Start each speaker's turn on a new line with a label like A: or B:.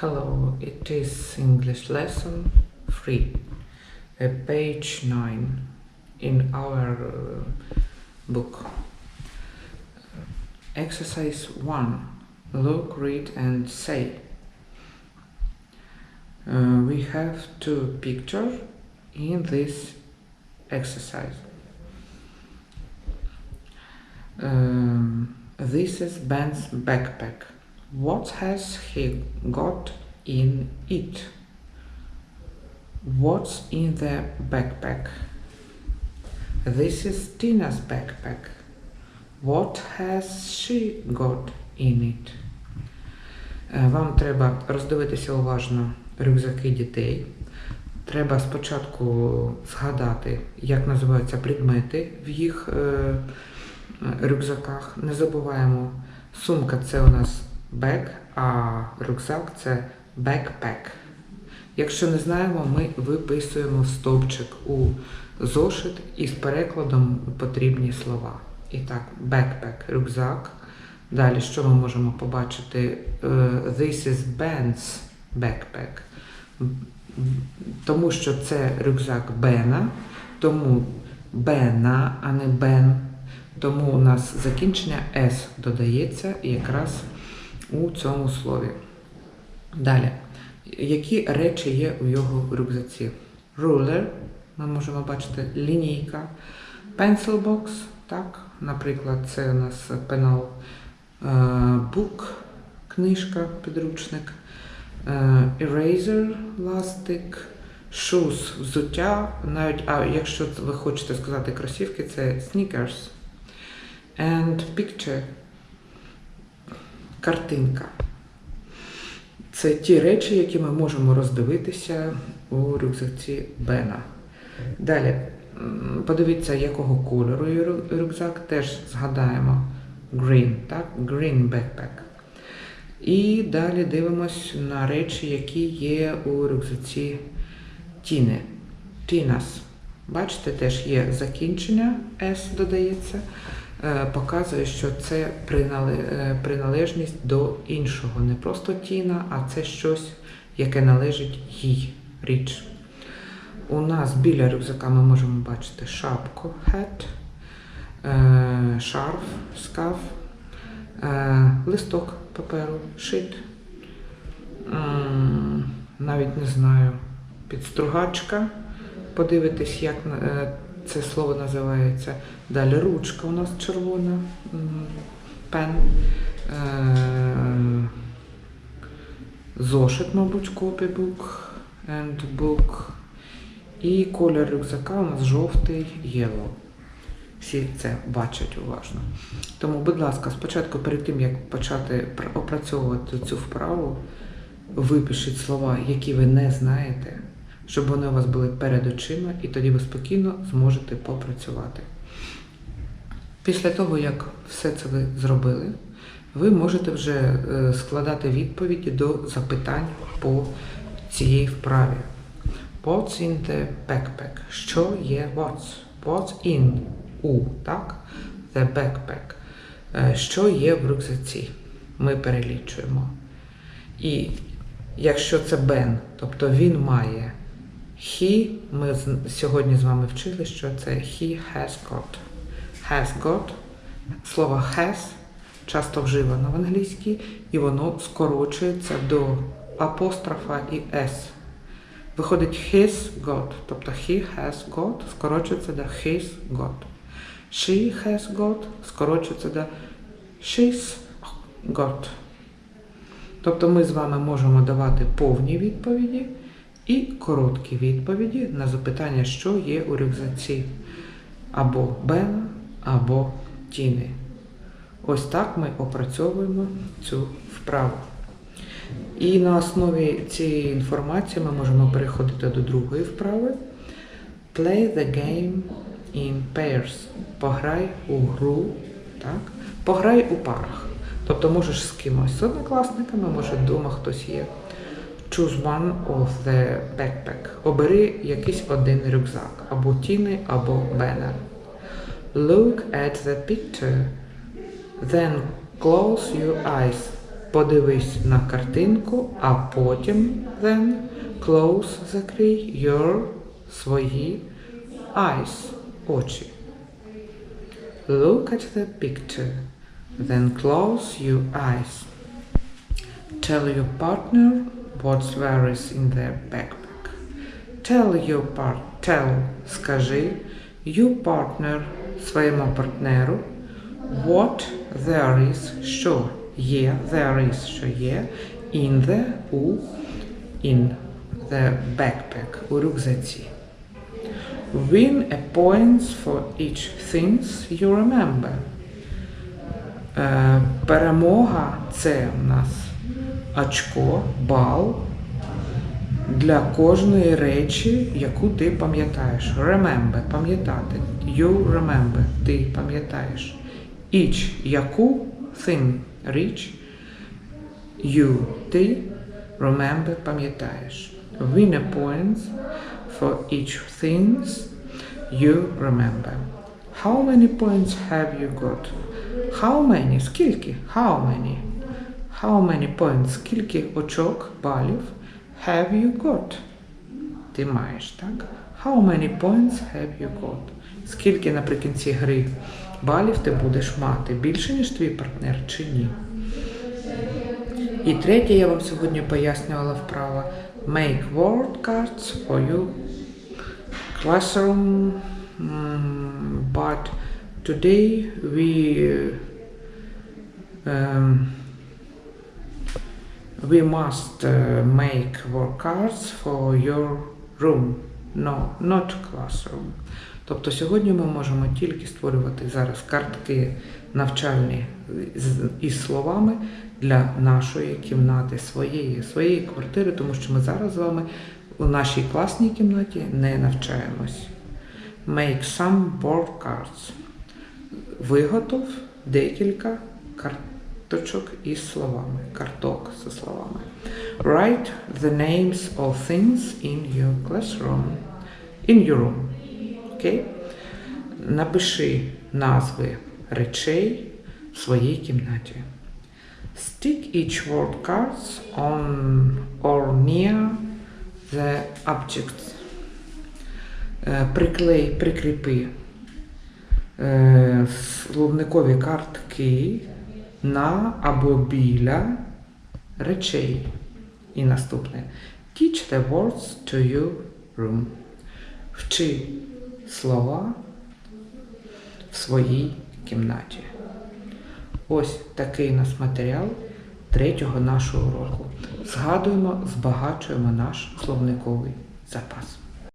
A: Hello, it is English lesson 3, uh, page 9 in our uh, book. Exercise 1 Look, read, and say. Uh, we have two pictures in this exercise. Um, this is Ben's backpack. What has he got in it? What's in the backpack? This is Tina's backpack. What has she got in it? Е, Вам треба роздивитися уважно рюкзаки дітей. Треба спочатку згадати, як називаються предмети в їх е, рюкзаках. Не забуваємо, сумка це у нас бек, а рюкзак це backpack. Якщо не знаємо, ми виписуємо стовпчик у зошит і з перекладом потрібні слова. І так, backpack, рюкзак. Далі, що ми можемо побачити? Е, This is Ben's backpack. Тому що це рюкзак Бена, тому Бена, а не Бен. Тому у нас закінчення S додається якраз у цьому слові. Далі. Які речі є у його рюкзаці? Ruler, ми можемо бачити лінійка, pencil box, так, наприклад, це у нас пенал, е, book, книжка, підручник, е, eraser, ластик, shoes, взуття, навіть, а якщо ви хочете сказати кросівки, це sneakers. And picture, картинка. Це ті речі, які ми можемо роздивитися у рюкзаці Бена. Далі, подивіться, якого кольору рюкзак, теж згадаємо green, так? Green backpack. І далі дивимось на речі, які є у рюкзаці Тіни. Тінас. Бачите, теж є закінчення S додається. Е, Показує, що це е, приналежність до іншого. Не просто Тіна, а це щось, яке належить їй річ. У нас біля рюкзака ми можемо бачити шапку, е, шарф, скаф, е, листок паперу, шит. Навіть не знаю, підстругачка. Подивитись, як е, це слово називається. Далі ручка у нас червона, пен. Е, Зошит, мабуть, and book. І колір рюкзака у нас жовтий yellow. Всі це бачать уважно. Тому, будь ласка, спочатку, перед тим як почати опрацьовувати цю вправу, випишіть слова, які ви не знаєте, щоб вони у вас були перед очима, і тоді ви спокійно зможете попрацювати. Після того, як все це ви зробили, ви можете вже е, складати відповіді до запитань по цій вправі. What's in the backpack? Що є what's? What's in у, так? The backpack. Е, Що є в рюкзаці? Ми перелічуємо. І якщо це Бен, тобто він має he, ми сьогодні з вами вчили, що це he has got. Has got. Слово has часто вживано в англійській, і воно скорочується до апострофа і s. Виходить his got, тобто he has got, скорочується до his got. She has got, скорочується до she's got. Тобто ми з вами можемо давати повні відповіді і короткі відповіді на запитання, що є у рюкзаці або Бена, або Тіни. Ось так ми опрацьовуємо цю вправу. І на основі цієї інформації ми можемо переходити до другої вправи. Play the game in pairs. Пограй у гру. Так? Пограй у парах. Тобто можеш з кимось з однокласниками, може вдома хтось є. Choose one of the backpack. Обери якийсь один рюкзак. Або Тіни, або Бена. Look at the picture. Then close your eyes. подивись на картинку, а потім then close закрий your свої eyes, очі. Look at the picture, then close your eyes. Tell your partner what there is in their backpack. Tell your part, tell, скажи, your partner, своєму партнеру, what there is, що є, there is, що є, in the, у, in the backpack, у рюкзаці. Win a points for each things you remember. Е, перемога це у нас очко, бал для кожної речі, яку ти пам'ятаєш. Remember, пам'ятати. You remember, ти пам'ятаєш. Each, яку thing, річ, you, ти, remember, пам'ятаєш. Win a points for each things you remember. How many points have you got? How many? Скільки? How many? How many points? Скільки очок, балів have you got? Ти маєш, так? How many points have you got? Скільки наприкінці гри балів ти будеш мати? Більше, ніж твій партнер чи ні? І третє, я вам сьогодні пояснювала вправо. Make word cards for you classroom. But today we um, we must uh, make word cards for your room. No, not classroom. Тобто сьогодні ми можемо тільки створювати зараз картки навчальні із словами для нашої кімнати, своєї, своєї квартири, тому що ми зараз з вами у нашій класній кімнаті не навчаємось. Make some board cards. Виготов декілька карточок із словами, карток зі словами. Write the names of things in your classroom. In your room. Окей? Напиши назви речей в своїй кімнаті. Stick each word cards on or near the objects. Е, Приклей, прикріпи е, словникові картки на або біля речей. І наступне. Teach the words to your room. Вчи слова в своїй кімнаті. Ось такий у нас матеріал третього нашого уроку. Згадуємо, збагачуємо наш словниковий запас.